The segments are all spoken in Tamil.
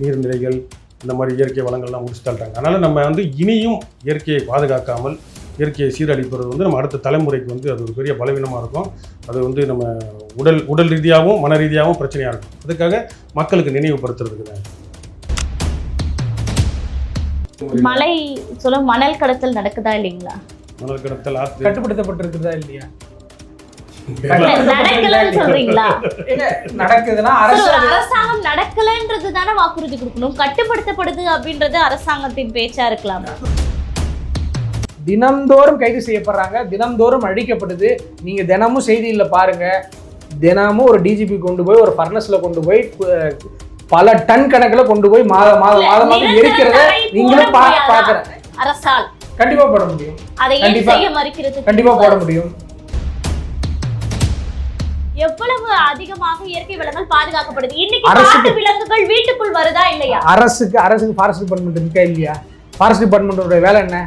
நீர்நிலைகள் இந்த மாதிரி இயற்கை வளங்கள்லாம் முடிச்சு தள்ளிட்டாங்க அதனால் நம்ம வந்து இனியும் இயற்கையை பாதுகாக்காமல் இயற்கையை சீரழிப்பது வந்து நம்ம அடுத்த தலைமுறைக்கு வந்து அது ஒரு பெரிய பலவீனமாக இருக்கும். அது வந்து நம்ம உடல் உடல் ரீதியாகவும் மன ரீதியாகவும் பிரச்சனையாக இருக்கும். அதுக்காக மக்களுக்கு நினைவுபடுத்துறதுக்கு தான். மலை சொல்ல மணல் கடத்தல் நடக்குதா இல்லைங்களா? மணல் கடத்தல் கட்டுப்படுத்தப்பட்டிருக்குதா இல்லையா? இல்ல, நடக்கலன்னு சொல்றீங்களா? ஏங்க, நடக்குதுன்னா சரி, அரசு ஒரு அரசாங்கம் நடக்கலன்றது தானே வாக்குறுதி கொடுக்கணும். கட்டுப்படுத்தப்படுது அப்படின்றது அரசாங்கத்தின் பேச்சா இருக்கலாம். தினம்தோறும் கைது செய்யப்படுறாங்க தினம்தோறும் அழிக்கப்படுது. நீங்க தினமும் செய்தியில் பாருங்க தினமும் ஒரு டிஜிபி கொண்டு போய் ஒரு ஃபர்னஸ்ல கொண்டு போய் பல டன் கணக்குல கொண்டு போய் மாத மாத மாதமாக எரிக்கிறத நீங்களும்? பாக்குறேன் அரசால். கண்டிப்பா போட முடியும். கண்டிப்பா போட முடியும். எவ்வளவு அதிகமாக இயற்கை வளங்கள் பாதுகாக்கப்படுது? இன்னைக்கு காட்டு விலங்குகள் வீட்டுக்குள் வருதா இல்லையா? அரசுக்கு அரசுக்கு ஃபாரஸ்ட் டிபார்ட்மெண்ட் இருக்கா இல்லையா? ஃபாரஸ்ட் டிபார்ட்மெண்டோட வேலை என்ன?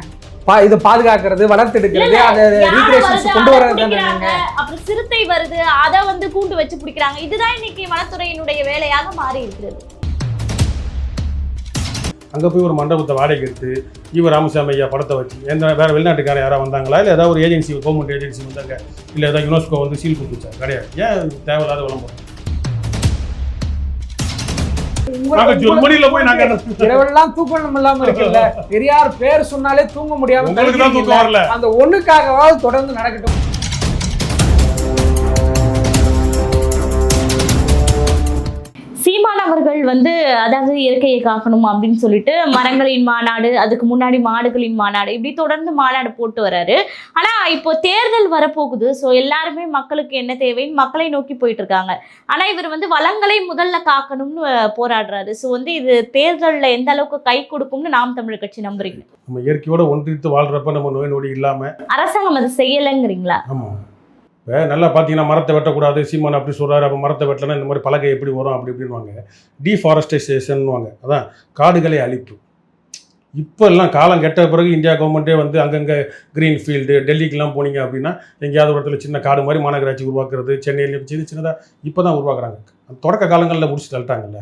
பா இதை பாதுகாக்கிறது வளர்த்தெடுக்கிறது அதை ரீக்ரியேஷன்ஸ் வருது, கொண்டு பிடிக்கிறாங்க. அப்புறம் சிறுத்தை வருது அதை வந்து கூண்டு வச்சு பிடிக்கிறாங்க. இதுதான் இன்னைக்கு வனத்துறையினுடைய வேலையாக மாறி இருக்கிறது அங்கே போய் ஒரு மண்டபத்தை வாடகை எடுத்து ஈவ ராமசாமி ஐயா படத்தை வச்சு எந்த வேறு வெளிநாட்டுக்காரர் யாராவது வந்தாங்களா? இல்லை ஏதாவது ஒரு ஏஜென்சி கவர்மெண்ட் ஏஜென்சி வந்தாங்க? இல்லை ஏதாவது யுனெஸ்கோ வந்து சீல் கொடுத்துச்சா கிடையாது. ஏன் தேவையில்லாத விளம்பரம்? இரவெல்லாம் தூக்கம் இல்லாம இருக்குல்ல? பெரியார் பேர் சொன்னாலே தூங்க முடியாம அந்த ஒண்ணுக்காகவாவது தொடர்ந்து நடக்கட்டும். சீமான் அவர்கள் வந்து அதாவது இயற்கையை காக்கணும் அப்படின்னு சொல்லிட்டு மரங்களின் மாநாடு அதுக்கு முன்னாடி மாடுகளின் மாநாடு இப்படி தொடர்ந்து மாநாடு போட்டு வராரு. ஆனா இப்போ தேர்தல் வரப்போகுது. ஸோ எல்லாருமே மக்களுக்கு என்ன தேவைன்னு மக்களை நோக்கி போயிட்டு இருக்காங்க ஆனா இவர் வந்து வளங்களை முதல்ல காக்கணும்னு போராடுறாரு. ஸோ வந்து இது தேர்தலில் எந்த அளவுக்கு கை கொடுக்கும்னு நாம் தமிழர் கட்சி நம்புறீங்க? நம்ம இயற்கையோட ஒன்றித்து வாழ்கிறப்ப நம்ம நோய் நொடி இல்லாமல் அரசாங்கம் அதை செய்யலைங்கிறீங்களா? இப்போ நல்லா பார்த்தீங்கன்னா மரத்தை வெட்டக்கூடாது. சீமான் அப்படி சொல்கிறாரு அப்போ மரத்தை வெட்டலன்னா இந்த மாதிரி பலகை எப்படி வரும் அப்படி இப்படின்வாங்க டீஃபாரஸ்டைசேஷன்வாங்க அதான் காடுகளை அழிப்பு இப்போ எல்லாம் காலம் கெட்ட பிறகு இந்தியா கவர்மெண்ட்டே வந்து அங்கங்கே க்ரீன் ஃபீல்டு டெல்லிக்கெலாம் போனீங்க அப்படின்னா எங்கேயாவது ஒரு இடத்துல சின்ன காடு மாதிரி மாநகராட்சி உருவாக்குறது சென்னையிலையும் சின்ன சின்னதாக இப்போ தான் உருவாக்குறாங்க. அந்த தொடக்க காலங்களில் முடிச்சு தள்ளிட்டாங்கல்ல.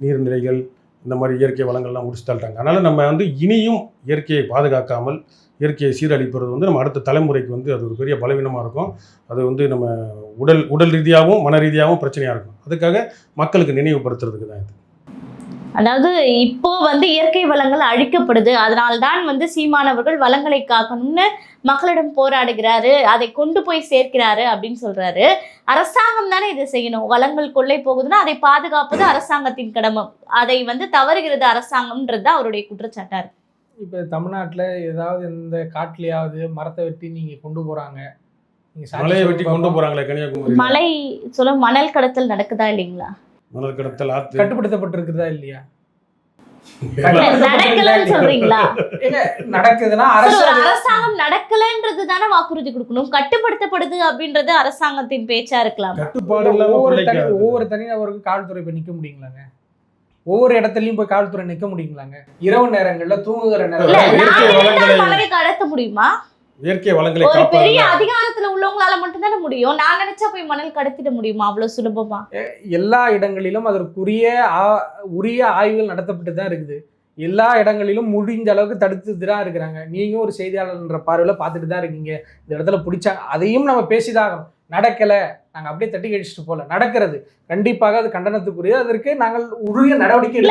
நீர்நிலைகள் இந்த மாதிரி இயற்கை வளங்கள்லாம் முடிச்சு தள்ளிட்டாங்க. அதனால் நம்ம வந்து இனியும் இயற்கையை பாதுகாக்காமல் இயற்கையை சீரழிப்பது வந்து நம்ம அடுத்த தலைமுறைக்கு வந்து அது ஒரு பெரிய பலவீனமாக இருக்கும். அது வந்து நம்ம உடல் உடல் ரீதியாகவும் மன ரீதியாகவும் பிரச்சனையாக இருக்கும். அதுக்காக மக்களுக்கு நினைவுபடுத்துறதுக்கு தான் இது. அதாவது இப்போ வந்து இயற்கை வளங்கள் அழிக்கப்படுது. அதனால்தான் வந்து சீமானவர்கள் வளங்களை காக்கணும்னு மக்களிடம் போராடுகிறாரு. அதை கொண்டு போய் சேர்க்கிறாரு அப்படின்னு சொல்றாரு. அரசாங்கம் தானே இதை செய்யணும். வளங்கள் கொள்ளை போகுதுன்னா அதை பாதுகாப்பது அரசாங்கத்தின் கடமை. அதை வந்து தவறுகிறது அரசாங்கம்ன்றது தான் அவருடைய குற்றச்சாட்டா இருக்கு. இப்ப தமிழ்நாட்டுல ஏதாவது இந்த காட்டுலயாவது மரத்தை வெட்டி நீங்க கொண்டு போறாங்க? நீங்க சாட்சி மலையை வெட்டி கொண்டு பாப்போம். போகிறாங்களே கன்னியாகுமரி மலை சொல்ல மணல் கடத்தல் நடக்குதா இல்லைங்களா? மணல் கடத்தல் கட்டுப்படுத்தப்பட்டிருக்குதா இல்லையா? அரசாங்கம் நடக்கலன்றது தானே வாக்குறுதி கொடுக்கணும். கட்டுப்படுத்தப்படுது அப்படின்றது அரசாங்கத்தின் பேச்சா இருக்கலாம். கட்டுப்பாடு ஒவ்வொரு தனி ஒவ்வொரு தனிநபருக்கும் காவல்துறை நிக்க முடியுங்களாங்க? ஒவ்வொரு இடத்துலயும் போய் காவல்துறை நிக்க முடியுங்களாங்க? இரவு நேரங்கள்ல தூங்குகிற நேரங்கள்ல கடத்த முடியுமா? இயற்கை வளங்களை ஒரு பெரிய அதிகாரத்துல உள்ளவங்களால மட்டும் தானே முடியும். நான் நினைச்சா போய் மணல் கடத்திட முடியுமா? அவ்வளவு சுலபமா? எல்லா இடங்களிலும் அதற்குரிய உரிய ஆய்வுகள் நடத்தப்பட்டு தான் இருக்குது. எல்லா இடங்களிலும் முடிஞ்ச அளவுக்கு தடுத்து தான் இருக்கிறாங்க. நீங்க ஒரு செய்தியாளர்ன்ற பார்வையில பார்த்துட்டு தான் இருக்கீங்க. இந்த இடத்துல பிடிச்சாங்க அதையும் நம்ம பேசிதாகணும் நடக்கல. நாங்க அப்படியே தட்டி கழிச்சிட்டு போல நடக்கிறது. கண்டிப்பாக அது கண்டனத்துக்குரிய அதற்கு நாங்கள் உரிய நடவடிக்கை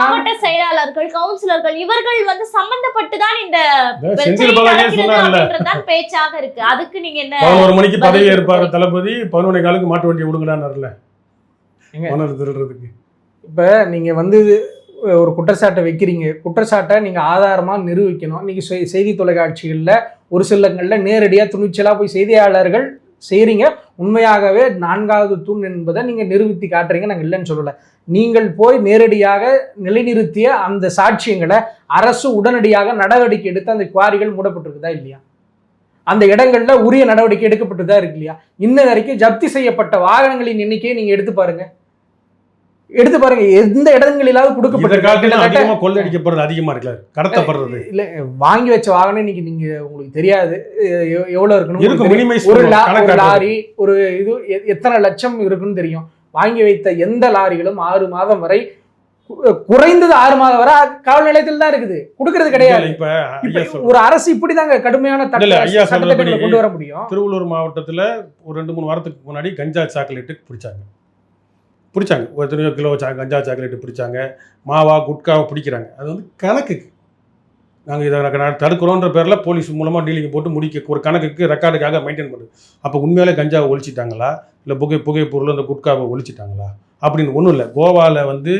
மாவட்ட செயலாளர்கள் கவுன்சிலர்கள் இவர்கள் வந்து சம்பந்தப்பட்டு தான் இந்த பேச்சாக இருக்கு. அதுக்கு நீங்க என்ன பதினோரு மணிக்கு பதவி. ஏற்பார் தளபதி பதினொன்றே காலுக்கு மாட்டு வண்டியை விடுங்கடான்னு எங்க? மணல் திருடுறதுக்கு. இப்போ நீங்கள் வந்து ஒரு குற்றச்சாட்டை வைக்கிறீங்க. குற்றச்சாட்டை நீங்கள் ஆதாரமாக நிரூபிக்கணும். இன்றைக்கி செய்- செய்தி தொலைக்காட்சிகளில் ஒரு சிலங்களில் நேரடியாக துணிச்சலாக போய் செய்தியாளர்கள் செய்கிறீங்க உண்மையாகவே நான்காவது தூண் என்பதை நீங்கள் நிரூபித்து காட்டுறீங்க. நாங்கள் இல்லைன்னு சொல்லலை. நீங்கள் போய் நேரடியாக நிலைநிறுத்திய அந்த சாட்சியங்களை அரசு உடனடியாக நடவடிக்கை எடுத்து அந்த குவாரிகள் மூடப்பட்டிருக்குதா இல்லையா? அந்த இடங்களில் உரிய நடவடிக்கை எடுக்கப்பட்டுதா இருக்கு இல்லையா? இன்ன வரைக்கும் ஜப்தி செய்யப்பட்ட வாகனங்களின் எண்ணிக்கையை நீங்கள் எடுத்து பாருங்கள் எடுத்து பாருங்க எந்த இடங்களிலாவது அதிகமாக கொள்ளடிக்கப்படுறது அதிகமா இருக்குல்ல கடத்தப்படுறது. இல்ல வாங்கி வச்ச வாகனம் இன்னைக்கு நீங்க உங்களுக்கு தெரியாது. எவ்வளவு இருக்கணும் ஒரு லாரி ஒரு இது எத்தனை லட்சம் இருக்குன்னு தெரியும். வாங்கி வைத்த எந்த லாரிகளும் ஆறு மாதம் வரை குறைந்தது ஆறு மாதம் வரை காவல் நிலையத்தில் தான் இருக்குது. கொடுக்கறது கிடையாது. இப்ப ஒரு அரசு இப்படிதாங்க கடுமையான கொண்டு வர முடியும். திருவள்ளூர் மாவட்டத்தில் ஒரு ரெண்டு மூணு வாரத்துக்கு முன்னாடி கஞ்சா சாக்லேட்டு பிடிச்சாங்க பிடிச்சாங்க. ஒரு எத்தனையோ கிலோ சா கஞ்சா சாக்லேட்டு பிடிச்சாங்க. மாவா குட்காவை பிடிக்கிறாங்க. அது வந்து கணக்குக்கு. நாங்கள் இதை நாங்கள் தடுக்கிறோன்ற பேரில் போலீஸ் மூலமாக டீலிங் போட்டு முடிக்க ஒரு கணக்குக்கு ரெக்கார்டுக்காக மெயின்டைன் பண்ணுது அப்போ உண்மையிலே கஞ்சாவை ஒழிச்சிட்டாங்களா? இல்லை புகை புகை பொருள் அந்த குட்காவை ஒழிச்சிட்டாங்களா? அப்படின்னு ஒன்றும் இல்லை. கோவாவில் வந்து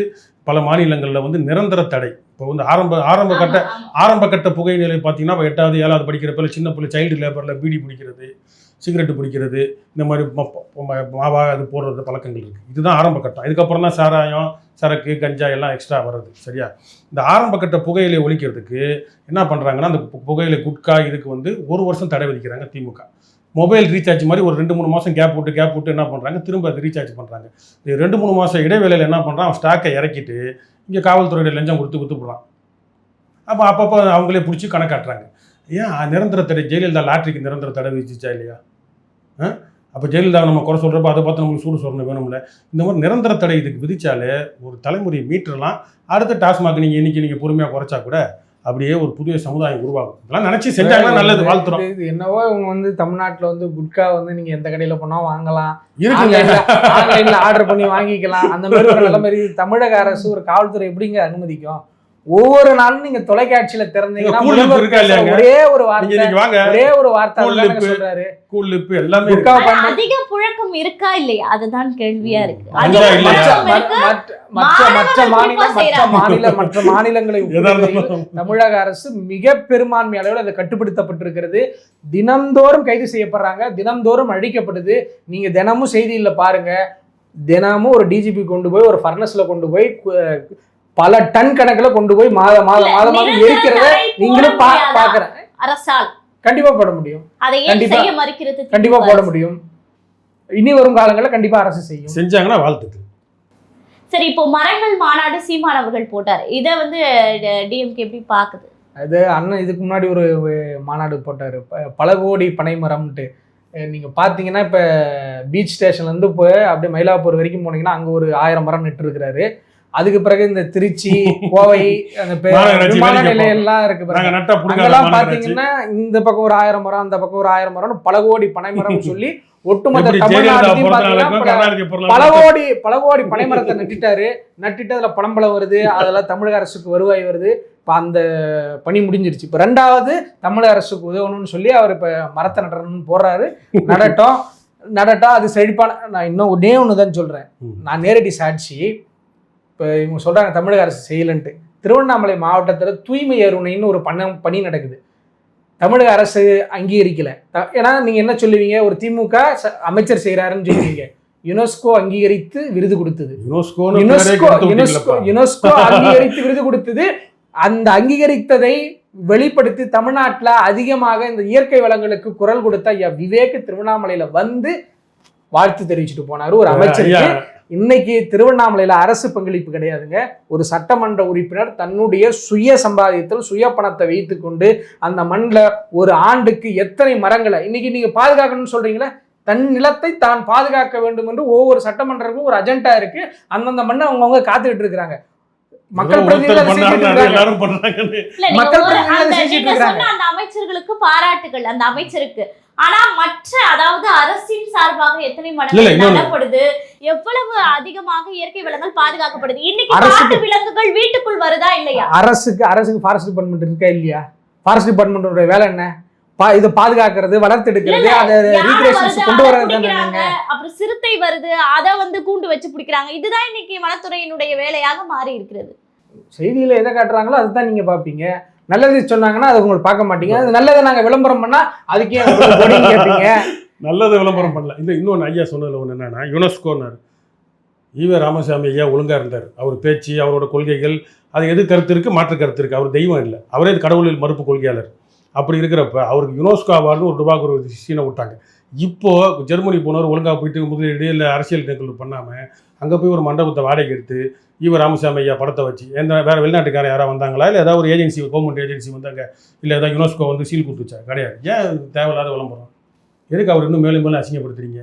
பல மாநிலங்களில் வந்து நிரந்தர தடை. இப்போ வந்து ஆரம்ப ஆரம்ப கட்ட. ஆரம்ப கட்ட புகை நிலை பார்த்தீங்கன்னா இப்ப எட்டாவது ஏழாவது படிக்கிறப்ப சின்ன பிள்ளை சைல்டு லேபரில் பீடி பிடிக்கிறது. சிகரெட்டு பிடிக்கிறது இந்த மாதிரி ம- மாவா அது போடுறது பழக்கங்கள் இருக்குது இதுதான் ஆரம்ப கட்டம். இதுக்கப்புறம் தான் சாராயம் சரக்கு கஞ்சா எல்லாம் எக்ஸ்ட்ரா வர்றது சரியா? இந்த ஆரம்ப கட்ட புகையிலை ஒழிக்கிறதுக்கு என்ன பண்ணுறாங்கன்னா அந்த பு- புகையிலை குட்கா இதுக்கு வந்து ஒரு வருஷம் தடை விதிக்கிறாங்க திமுக. மொபைல் ரீசார்ஜ் மாதிரி ஒரு ரெண்டு மூணு மாதம் கேப் விட்டு கேப் விட்டு என்ன பண்ணுறாங்க திரும்ப அது ரீசார்ஜ் பண்ணுறாங்க இது ரெண்டு மூணு மாதம் இடைவேளையில் என்ன பண்ணுறான் அவன் ஸ்டாக்கை இறக்கிட்டு இங்கே காவல்துறையோட லஞ்சம் கொடுத்து கொடுத்து போடுறான். அப்போ அப்பப்போ அவங்களே பிடிச்சி கணக்காட்டுறாங்க. ஏன் நிரந்தர தடை ஜெயலலிதா லாட்ரிக்கு நிரந்தர தடை விதிச்சிச்சா இல்லையா? அப்போ ஜெயலலிதா நம்ம குறை சொல்கிறப்ப அதை பார்த்து நம்மளுக்கு சூடு சொல்லணும் வேணும்ல. இந்த மாதிரி நிரந்தர தடை இதுக்கு விதிச்சாலே ஒரு தலைமுறையை மீட்டுறலாம். அடுத்த டாஸ்மாக் நீங்கள் இன்னைக்கு நீங்கள் பொறுமையாக குறைச்சா கூட அப்படியே ஒரு புதிய சமுதாயம் உருவாகும். இதெல்லாம் நினச்சி செஞ்சாங்கன்னா நல்லது வாழ்த்துறோம். இது- என்னவோ இவங்க வந்து தமிழ்நாட்டுல வந்து குட்கா வந்து நீங்க எந்த கடையில போனா வாங்கலாம். இருக்குங்க. ஆன்லைன்ல ஆர்டர் பண்ணி வாங்கிக்கலாம். அந்த மாதிரி ஒரு நிலைமை. தமிழக அரசு ஒரு காவல்துறை எப்படிங்க அனுமதிக்கும்? ஒவ்வொரு நாளும் நீங்க தொலைக்காட்சியில திறந்தீங்கன்னா? ஒரே ஒரு வார்த்தை ஒரே ஒரு வார்த்தை. சொல்றாரு. கூல் லிப்பு எல்லாமே அதிக புழக்கம் இருக்கா இல்லையா? அதுதான் கேள்வியா இருக்கு? மற்ற மாநில. மாநில மாநிலங்களை தமிழக அரசு மிக பெரும்பான்மை அளவில் அது கட்டுப்படுத்தப்பட்டிருக்கிறது. தினம்தோறும் கைது செய்யப்படுறாங்க. தினம்தோறும் அழிக்கப்படுது. நீங்க தினமும் செய்தியில பாருங்க. தினமும் ஒரு டிஜிபி கொண்டு போய் ஒரு ஃபர்னஸ்ல கொண்டு போய் பல டன் கணக்குல கொண்டு போய் மாத மாத மாதமாக நிரந்தர எரிக்கிறத நீங்களும் போட பா முடியாதா? பாக்குறேன். அரசால். கண்டிப்பா போட முடியும். கண்டிப்பா- போட? முடியும். இனி வரும் காலங்களில் கண்டிப்பா அரசு செய்யும். செஞ்சாங்கன்னா வாழ்த்துக்கள். சரி இப்போ மரங்கள் மாநாடு சீமான் அவர்கள் போட்டார். இதை வந்து டிஎம்கே எப்படி பாக்குது? அது அண்ணன் இதுக்கு முன்னாடி ஒரு மாநாடு போட்டார். பல கோடி பனைமரம்ன்ட்டு அஹ் நீங்க பார்த்தீங்கன்னா இப்போ பீச் ஸ்டேஷன்லேருந்து இப்போ அப்படியே மயிலாப்பூர் வரைக்கும் போனீங்கன்னா அங்கே ஒரு ஆயிரம் மரம் நட்டு இருக்கிறாரு அதுக்கு பிறகு இந்த திருச்சி கோவை அந்த விமான நிலையெல்லாம் இருக்கு அங்கெல்லாம். பாத்தீங்கன்னா இந்த பக்கம் ஒரு ஆயிரம் மரம் அந்த பக்கம் ஒரு ஆயிரம் மரம் பல கோடி பனைமரம் சொல்லி ஒட்டுமொத்த பல கோடி பல கோடி பனைமரத்தை நட்டுட்டாரு. நட்டுட்டு அதுல பணம்பழம் வருது அதெல்லாம் தமிழக அரசுக்கு வருவாய் வருது. இப்போ அந்த பணி முடிஞ்சிருச்சு. இப்போ ரெண்டாவது தமிழக அரசுக்கு உதவணும்னு சொல்லி அவர் இப்போ மரத்தை நடணும்னு போடுறாரு. நடட்டும். நடட்டும் அது செழிப்பான நான் இன்னும் ஒன்னே ஒன்று தான் சொல்கிறேன். நான் நேரடி சாட்சி இப்போ இவங்க சொல்கிறாங்க தமிழக அரசு செய்யலைன்ட்டு. திருவண்ணாமலை மாவட்டத்தில் தூய்மை அருணைன்னு ஒரு பண்ண பணி நடக்குது. தமிழக அரசு அங்கீகரிக்கல. த- ஏன்னா நீங்க என்ன சொல்லுவீங்க? ஒரு திமுக அமைச்சர் செய்யறாருன்னு சொல்லுவீங்க. யுனெஸ்கோ அங்கீகரித்து விருது கொடுத்தது. யுனெஸ்கோ அங்கீகரித்து விருது கொடுத்தது. அந்த அங்கீகரித்ததை வெளிப்படுத்தி தமிழ்நாட்டுல அதிகமாக இந்த இயற்கை வளங்களுக்கு குரல் கொடுத்த ஐயா விவேக் திருவண்ணாமலையில வந்து வாழ்த்து தெரிவிச்சுட்டு போனாரு ஒரு அமைச்சருக்கு. ஐயா, இன்னைக்கு திருவண்ணாமலையில் அரசு பங்களிப்பு கிடையாதுங்க. ஒரு சட்டமன்ற உறுப்பினர் தன்னுடைய சுய சம்பாதியத்தில் சுய பணத்தை வைத்துக்கொண்டு அந்த மண்ணில் ஒரு ஆண்டுக்கு எத்தனை மரங்களை இன்னைக்கு நீங்க பாதுகாக்கணும்னு சொல்றீங்களா? தன் நிலத்தை தான் பாதுகாக்க வேண்டும் என்று ஒவ்வொரு சட்டமன்றமும் ஒரு அஜெண்டா இருக்கு. அந்தந்த மண்ணை அவங்கவுங்க காத்துக்கிட்டு இருக்கிறாங்க. மக்கள் அமைச்சர்களுக்கு பாராட்டுகள் அந்த அமைச்சருக்கு. ஆனா மற்ற அதாவது அரசின் சார்பாக எத்தனை மடங்கு. நடப்படுது? எவ்வளவு அதிகமாக இயற்கை வளங்கள் பாதுகாக்கப்படுது? இன்னைக்கு காட்டு விலங்குகள் வீட்டுக்குள் வருதா இல்லையா? அரசுக்கு அரசுக்கு ஃபாரஸ்ட் டிபார்ட்மெண்ட் இருக்கா இல்லையா? ஃபாரஸ்ட் டிபார்ட்மெண்டோட வேலை என்ன? பா இதை பாதுகாக்கிறது வளர்த்தெடுக்கிறது அதை ரீக்ரியேஷன்ஸ் வருது, கொண்டு பிடிக்கிறாங்க. அப்புறம் சிறுத்தை வருது அத வந்து கூண்டு வச்சு பிடிக்கிறாங்க. இதுதான் இன்னைக்கு வனத்துறையினுடைய வேலையாக மாறி இருக்கிறது செய்தியில எதை காட்டுறாங்களோ அதுதான் நீங்க பாப்பீங்க நல்லது சொன்னாங்கன்னா அதை உங்களுக்கு பார்க்க மாட்டீங்க. அது நல்லதை நாங்க விளம்பரம் பண்ணா அதுக்கே கேட்பீங்க. நல்லதை விளம்பரம் பண்ணல. இல்லை இன்னொன்று ஐயா சொன்னதுல ஒன்று என்னன்னா யுனெஸ்கோனார் ஈவே ராமசாமி ஐயா ஒழுங்கா இருந்தார். அவர் பேச்சு அவரோட கொள்கைகள் அது எது கருத்து இருக்கு மாற்று கருத்து இருக்கு. அவர் தெய்வம் இல்லை. அவரே கடவுளில் மறுப்பு கொள்கையாளர். அப்படி இருக்கிறப்ப அவருக்கு யுனெஸ்கோ அவார்டு ஒரு ரூபாய்க்கு ஒரு சீனை விட்டாங்க. இப்போ ஜெர்மனி போனவர் ஒழுங்காக போயிட்டு முதலீடு இல்லை அரசியல் நிகழ்வு பண்ணாமல் அங்கே போய் ஒரு மண்டபத்தை வாடகை எடுத்து ஈவ ராமசாமி ஐயா படத்தை வச்சு. எந்த வேறு வெளிநாட்டுக்காரன் யாராவது வந்தாங்களா? இல்லை ஏதாவது ஒரு ஏஜென்சி கவர்மெண்ட் ஏஜென்சி வந்தாங்க? இல்லை ஏதாவது யுனெஸ்கோ வந்து சீல் கொடுத்துச்சா கிடையாது. ஏன் தேவையில்லாத விளம்பரம்? எதுக்கு அவர் இன்னும் மேலும் மேலும் அசிங்கப்படுத்துறீங்க?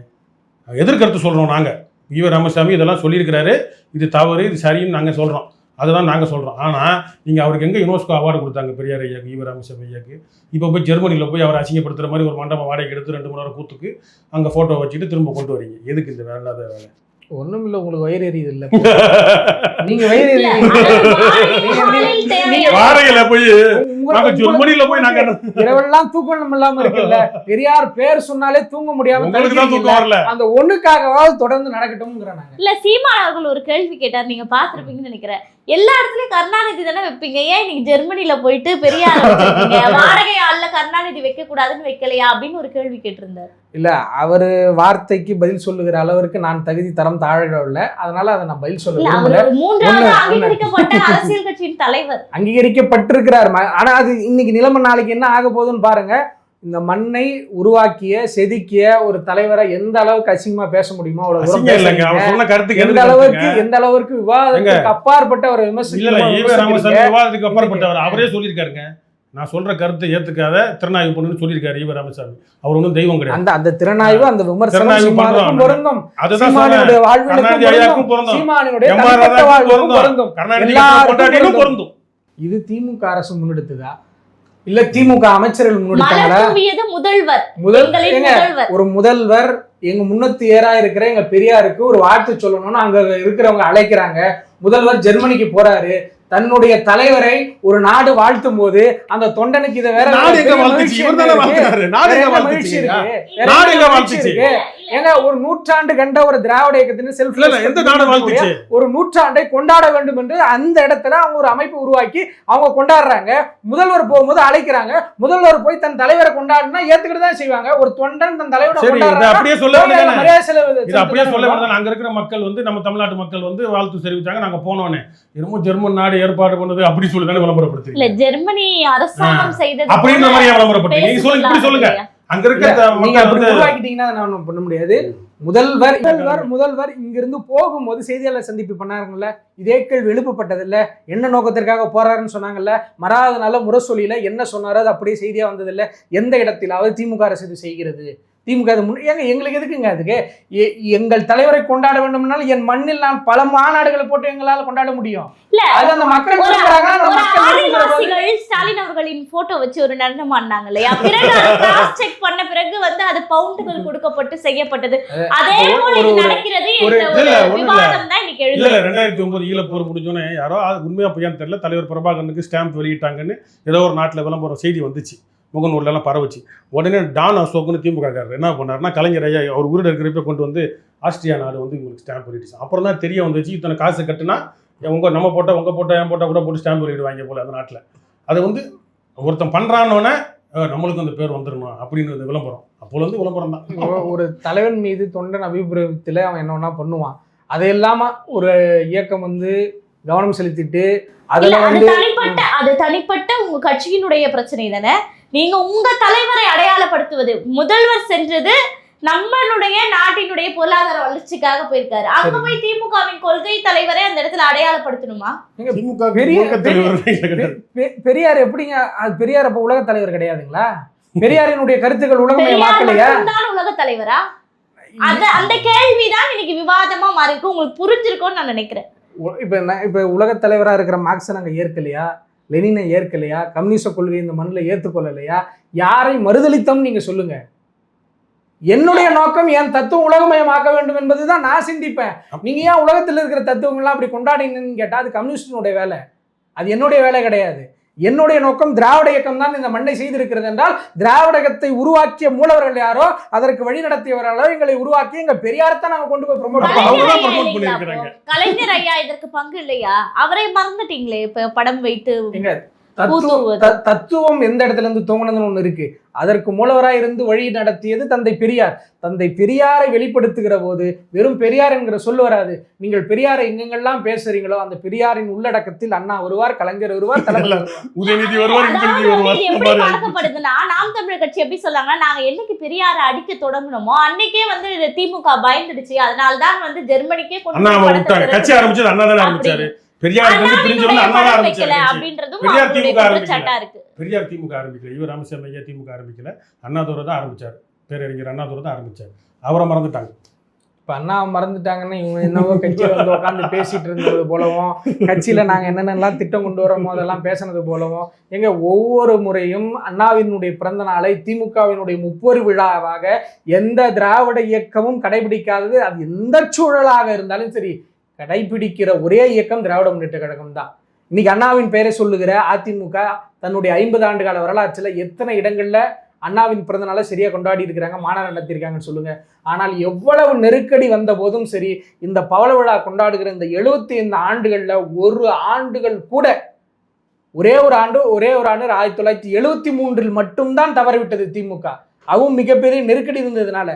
எதிர்கருத்து சொல்கிறோம் நாங்கள் ஈவ ராமசாமி இதெல்லாம் சொல்லியிருக்கிறாரு. இது தவறு இது சரின்னு நாங்கள் சொல்கிறோம் அதுதான் நாங்கள் சொல்கிறோம் ஆனால் நீங்கள் அவருக்கு எங்கே யுனெஸ்கோ அவார்டு கொடுத்தாங்க பெரியார் ஐயாக்கு ஈவ ராமசாமி ஐயாக்கு இப்போ போய் ஜெர்மனியில் போய் அவரை அசிங்கப்படுத்துகிற மாதிரி ஒரு மண்டபம் வாடகைக்கு எடுத்து ரெண்டு மணி நேரம் கூத்துக்கு அங்கே ஃபோட்டோ வச்சுட்டு திரும்ப கொண்டு வரீங்க. எதுக்கு இந்த வேலை இல்லாத வேலை? ஒண்ணும் இல்ல உங்களுக்கு வயிறு எரியுது. இல்ல நீங்க வயிறு எரியுது. போய் ஜெர்மனியில் போய் நாங்கள் இரவெல்லாம் தூக்கம் இல்லாம இருக்குல்ல. பெரியார் பேர் சொன்னாலே தூங்க முடியாம உங்களுக்கு தான் தூக்கம் தடுக்கிறீங்கல்ல. வரல. அந்த ஒண்ணுக்காகவாவது தொடர்ந்து நடக்கட்டும்ங்கிற நாங்க. இல்ல சீமான் அவர்கள் ஒரு கேள்வி கேட்டார். நீங்க பாத்திருப்பீங்கன்னு நினைக்கிறேன். எல்லா இடத்துலயும் கருணாநிதி தானே வைப்பீங்க? ஏன் நீங்க ஜெர்மனில போயிட்டு வச்சிருக்கீங்க? வாடகை ஆள்ல கருணாநிதி வைக்க கூடாதுன்னு வைக்கலையா? அப்படின்னு ஒரு கேள்வி கேட்டிருந்தார். இல்ல அவரு வார்த்தைக்கு பதில் சொல்லுகிற அளவிற்கு நான் தகுதி தரம் தாழவில்லை அதனால அதை நான் பதில் சொல்ல மூன்றாவது அரசியல் கட்சியின் தலைவர். அங்கீகரிக்கப்பட்டிருக்கிறார். ஆனா அது இன்னைக்கு நிலைமை நாளைக்கு என்ன ஆக போகுதுன்னு பாருங்க. இந்த மண்ணை உருவாக்கிய செதுக்கிய ஒரு தலைவரை எந்த அளவுக்கு அசிங்கமா பேச முடியுமோ அவ்வளவு எந்த அளவுக்கு எந்த அளவுக்கு விவாதத்துக்கு அப்பாற்பட்ட ஒரு விமர்சனம் அப்பாற்பட்டவர். அவரே சொல்லியிருக்காருங்க. நான் சொல்ற கருத்தை ஏத்துக்காத திறனாய்வு பண்ணுன்னு சொல்லியிருக்காரு ஈவே ராமசாமி. அவர் ஒன்றும் தெய்வம் கிடையாது. அந்த அந்த திறனாய்வு அந்த விமர்சனம். பொருந்தும். வாழ்வினுக்கும் கருணாநிதி பொருந்தும். பொருந்தும். பொருந்தும். இது திமுக அரசு முன்னெடுத்ததா? இல்ல திமுக அமைச்சர்கள் தூவியது முதல்வர். முதல்வர். ஒரு முதல்வர் எங்க முன்னத்து ஏரா இருக்கிற எங்க பெரியாருக்கு ஒரு வாழ்த்து சொல்லணும்னு அங்க இருக்கிறவங்க அழைக்கிறாங்க. முதல்வர் ஜெர்மனிக்கு போறாரு. தன்னுடைய தலைவரை ஒரு நாடு வாழ்த்தும் போது அந்த தொண்டனுக்கு இதை வேற மகிழ்ச்சி இருக்கு? ஏங்க ஒரு நூற்றாண்டு கண்ட ஒரு திராவிட இயக்கத்தின் செல்ஃப் இல்ல இல்ல எந்த நாடு வாழ்த்துச்சு ஒரு நூற்றாண்டை கொண்டாட வேண்டும் என்று அந்த இடத்துல அவங்க ஒரு அமைப்பு உருவாக்கி அவங்க கொண்டாடுறாங்க. முதல்வர் போகும்போது அழைக்கிறாங்க. முதல்வர் போய் தன் தலைவரை கொண்டாடுனா ஏத்துக்கிட்டு தான் செய்வாங்க. ஒரு தொண்டன் தன் தலைவரை சரி இதை கொண்டாடுறாங்க. அப்படியே சொல்ல அப்படியே சொல்ல அங்க இருக்கிற மக்கள் வந்து நம்ம தமிழ்நாட்டு மக்கள் வந்து வாழ்த்து தெரிவிச்சாங்க. நாங்க போனோன்னே. என்னமோ ஜெர்மன் நாடு ஏற்பாடு பண்ணது அப்படி சொல்லி தானே இல்ல விளம்பரப்படுத்துறீங்க ஜெர்மனி அரசாங்கம் செய்தது அப்படின்ற விளம்பரப்படுத்துறீங்க? நீங்க சொல்லுங்க இப்படி சொல்லுங்க? அங்க இருக்க நீங்க உருவாக்கிட்டீங்கன்னா நான் பண்ண முடியாது. முதல்வர் முதல்வர் முதல்வர் இங்கிருந்து போகும்போது செய்தியாளர் சந்திப்பு பண்ணாருங்கல்ல இதே கேள்வி எழுப்பப்பட்டதில்ல. என்ன நோக்கத்திற்காக போறாருன்னு சொன்னாங்கல்ல மறாத நாள முரசொலியில என்ன சொன்னாரோ அது அப்படியே செய்தியா வந்ததில்ல. எந்த இடத்திலாவது திமுக அரசு இது செய்கிறது? திமுக அது ஏங்க எங்களுக்கு எதுக்குங்க அதுக்கு? எ- எங்கள் தலைவரை கொண்டாட வேண்டும்னால் என் மண்ணில் நான் பல மாநாடுகளை போட்டு எங்களால கொண்டாட முடியும். இல்ல, அது அந்த மக்கள் ஸ்டாலின் அவர்களின் போட்டோ வச்சு ஒரு நடனம் ஆடினாங்க இல்லையா? பிறகு செக் பண்ண பிறகு வந்து அது பவுண்டுகள் கொடுக்கப்பட்டு செய்யப்பட்டது. அதே போல நடக்கிறது. விவாதம் தான் இன்னைக்கு எழுது. ரெண்டாயிரத்தி ஒன்பது ஈழப்போர் முடிஞ்சோன்னே யாரோ அது உண்மையா பொய்யான்னு தெரியல தலைவர் பிரபாகரனுக்கு ஸ்டாம்ப் வெளியிட்டாங்கன்னு ஏதோ ஒரு நாட்டுல விளம்பரம் செய்தி வந்துச்சு. முகநூர்ல எல்லாம் பரவுச்சு. உடனே டான் அசோக்னு திமுக காரர் என்ன பண்ணாருன்னா கலைஞர் ஐயா அவர் உருட இருக்கிறப்ப கொண்டு வந்து ஆஸ்திரியா நாடு வந்து உங்களுக்கு ஸ்டாம்ப் வெளியிடுச்சு அப்புறம் தான் தெரிய வந்துச்சு இத்தனை காசு கட்டுனா உங்க நம்ம போட்டா உங்க போட்டா என் போட்டா கூட போட்டு ஸ்டாம்ப் வெளியிடுவாங்க போல அந்த நாட்டுல. அது வந்து ஒருத்தன் பண்றான்னொன்னே அஹ், நம்மளுக்கு அந்த பேர் வந்துடணும் அப்படின்னு இந்த விளம்பரம். அப்போல இருந்து விளம்பரம் தான். ஒரு தலைவன் மீது தொண்டன் அபிப்பிராயத்தில் அவன் என்ன பண்ணுவான். அது இல்லாம ஒரு இயக்கம் வந்து கவனம் செலுத்திட்டு அதுல அது வந்து தனிப்பட்ட அது தனிப்பட்ட உங்க கட்சியினுடைய பிரச்சனை தானே? நீங்க உங்க தலைவரை அடையாளப்படுத்துவது. முதல்வர் சென்றது நம்மளுடைய நாட்டினுடைய பொருளாதார வளர்ச்சிக்காக போயிருக்காரு. அங்க போய் திமுகவின் கொள்கை தலைவரை அந்த இடத்துல அடையாளப்படுத்தணுமா? பெரியார் எப்படிங்க அது பெரியார் அப்ப உலக தலைவர் கிடையாதுங்களா? பெரியாரினுடைய கருத்துக்கள் மட்டும்தான் உலக தலைவரா? அந்த அந்த கேள்விதான் இன்னைக்கு விவாதமா மாறி இருக்கு உங்களுக்கு புரிஞ்சிருக்கும்னு நான் நினைக்கிறேன். இப்ப இப்ப உலக தலைவரா இருக்கிற மார்க்ஸை நாங்க ஏற்கலையா? லெனினை ஏற்கலையா? கம்யூனிச கொள்கை இந்த மண்ணில் ஏற்றுக்கொள்ளலையா? யாரை மறுதளித்தோம் நீங்க சொல்லுங்க. என்னுடைய நோக்கம் என் தத்துவம் உலகமயமாக்க வேண்டும் என்பதுதான் நான் சிந்திப்பேன். நீங்க ஏன் உலகத்தில் இருக்கிற தத்துவங்கள்லாம் அப்படி கொண்டாடினு கேட்டா அது கம்யூனிஸ்டினுடைய வேலை. அது என்னுடைய வேலை கிடையாது. என்னுடைய நோக்கம் திராவிட இயக்கம் தான் இந்த மண்ணை செய்திருக்கிறது என்றால் திராவிடகத்தை உருவாக்கிய மூலவர்கள் யாரோ அதற்கு வழி நடத்தியவர்களோ எங்களை உருவாக்கி எங்க பெரியாரத்தை நாங்க கொண்டு போய் ப்ரொமோட் கலைஞர் தான் ஐயா இதற்கு பங்கு இல்லையா? அவரை மறந்துட்டீங்களே இப்ப படம் வைத்து தத்துவம் எந்த இடத்துல இருந்து தோங்கினதுன்னு ஒண்ணு இருக்கு. அதற்கு மூலவராய் இருந்து வழி நடத்தியது தந்தை பெரியார். தந்தை பெரியாரை வெளிப்படுத்துகிற போது வெறும் பெரியார் என்கிற சொல் வராது. நீங்கள் பெரியாரை எங்கெங்கெல்லாம் பேசுறீங்களோ அந்த பெரியாரின் உள்ளடக்கத்தில் அண்ணா வருவார் கலைஞர் வருவார் உதயநிதி வருவார் எப்படி. பார்க்கப்படுதுன்னா நாம் தமிழர் கட்சி எப்படி சொல்லாங்கன்னா நாங்க என்னைக்கு பெரியாரை அடிக்க தொடங்கணுமோ அன்னைக்கே வந்து திமுக பயந்துடுச்சு. அதனால தான் வந்து ஜெர்மனிக்கே கொண்டு கட்சி ஆரம்பிச்சது அண்ணா தானே ஆரம்பிச்சாரு. பெரியார் வந்து பிரிஞ்சு வந்து அண்ணா ஆரம்பிச்சாரு பெரியார் திமுக இருக்கு. பெரியார் திமுக ஆரம்பிக்கல. இவர் ராமசாமி ஐயா திமுக ஆரம்பிக்கல. அண்ணாதுரை தான் ஆரம்பிச்சார். பேரறிஞர் அண்ணாதுரை தான் ஆரம்பிச்சார். அவரை மறந்துட்டாங்க. இப்ப அண்ணா மறந்துட்டாங்கன்னா இவங்க என்னவோ கட்சியில வந்து உட்காந்து பேசிட்டு இருந்தது போலவும் கட்சியில நாங்க என்னென்னலாம் திட்டம் கொண்டு வரோமோ அதெல்லாம் பேசுனது போலவும் எங்க ஒவ்வொரு முறையும் அண்ணாவினுடைய பிறந்த நாளை திமுகவினுடைய முப்பொரு விழாவாக எந்த திராவிட இயக்கமும் கடைபிடிக்காதது. அது எந்த சூழலாக இருந்தாலும் சரி கடைபிடிக்கிற ஒரே இயக்கம் திராவிட முன்னேற்ற கழகம் தான். இன்னைக்கு அண்ணாவின் பெயரை சொல்லுகிற அதிமுக தன்னுடைய ஐம்பது ஆண்டு கால வரலாற்றில் எத்தனை இடங்களில் அண்ணாவின் பிறந்தநாளை சரியாக கொண்டாடி இருக்கிறாங்க மாநாடு நடத்தியிருக்காங்கன்னு சொல்லுங்க. ஆனால் எவ்வளவு நெருக்கடி வந்த போதும் சரி இந்த பவள விழா கொண்டாடுகிற இந்த எழுபத்தி ஐந்து ஆண்டுகளில் ஒரு ஆண்டுகள் கூட ஒரே ஒரு ஆண்டு ஒரே ஒரு ஆண்டு ஆயிரத்தி தொள்ளாயிரத்தி எழுபத்தி மூன்றில் மட்டும்தான் தவறிவிட்டது திமுக. அதுவும் மிகப்பெரிய நெருக்கடி இருந்ததுனால.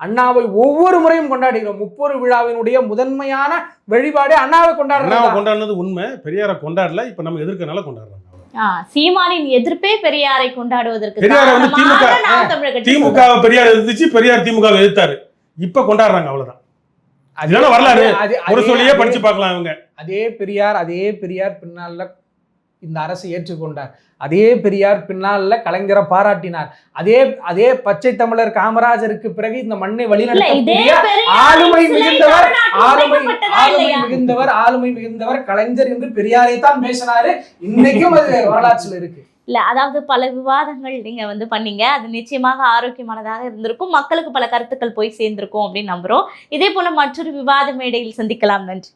அண்ணாவை ஒவ்வொரு முறையும் கொண்டாடுகிறோம். முப்பொரு விழாவினுடைய முதன்மையான வழிபாடு அண்ணாவை அண்ணாவை கொண்டாடுறோம் கொண்டாடினது உண்மை. பெரியாரை கொண்டாடல. இப்ப நம்ம எதிர்க்கனால கொண்டாடுறாங்க ஆ, சீமானின் எதிர்ப்பே பெரியாரை கொண்டாடுவதற்கு பெரியாரை வந்து காரணமாக திமுக திமுக. பெரியார் எதிர்த்துச்சு. பெரியார் திமுக எதிர்த்தாரு. இப்ப கொண்டாடுறாங்க அவ்வளவுதான். இதனால வரலாறு. ஒரு சொல்லியே படிச்சு பார்க்கலாம் இவங்க. அதே பெரியார் அதே பெரியார் பின்னால இந்த அரசை ஏற்றுக்கொண்டார் அதே பெரியார் பின்னால கலைஞரை பாராட்டினார். அதே அதே பச்சை தமிழர் காமராஜருக்கு பிறகு இந்த மண்ணை வழிநடத்தக்கூடிய ஆளுமை மிகுந்தவர் ஆளுமை ஆளுமை? மிகுந்தவர் ஆளுமை மிகுந்தவர் கலைஞர் என்று பெரியாரை தான் பேசினாரு. இன்னைக்கும் அது வரலாற்றுல இருக்கு. இல்ல அதாவது பல விவாதங்கள் நீங்க வந்து பண்ணீங்க. அது நிச்சயமாக ஆரோக்கியமானதாக இருந்திருக்கும். மக்களுக்கு பல கருத்துக்கள் போய் சேர்ந்திருக்கும் அப்படின்னு நம்புறோம். இதே போல மற்றொரு விவாத மேடையில் சந்திக்கலாம். நன்றி.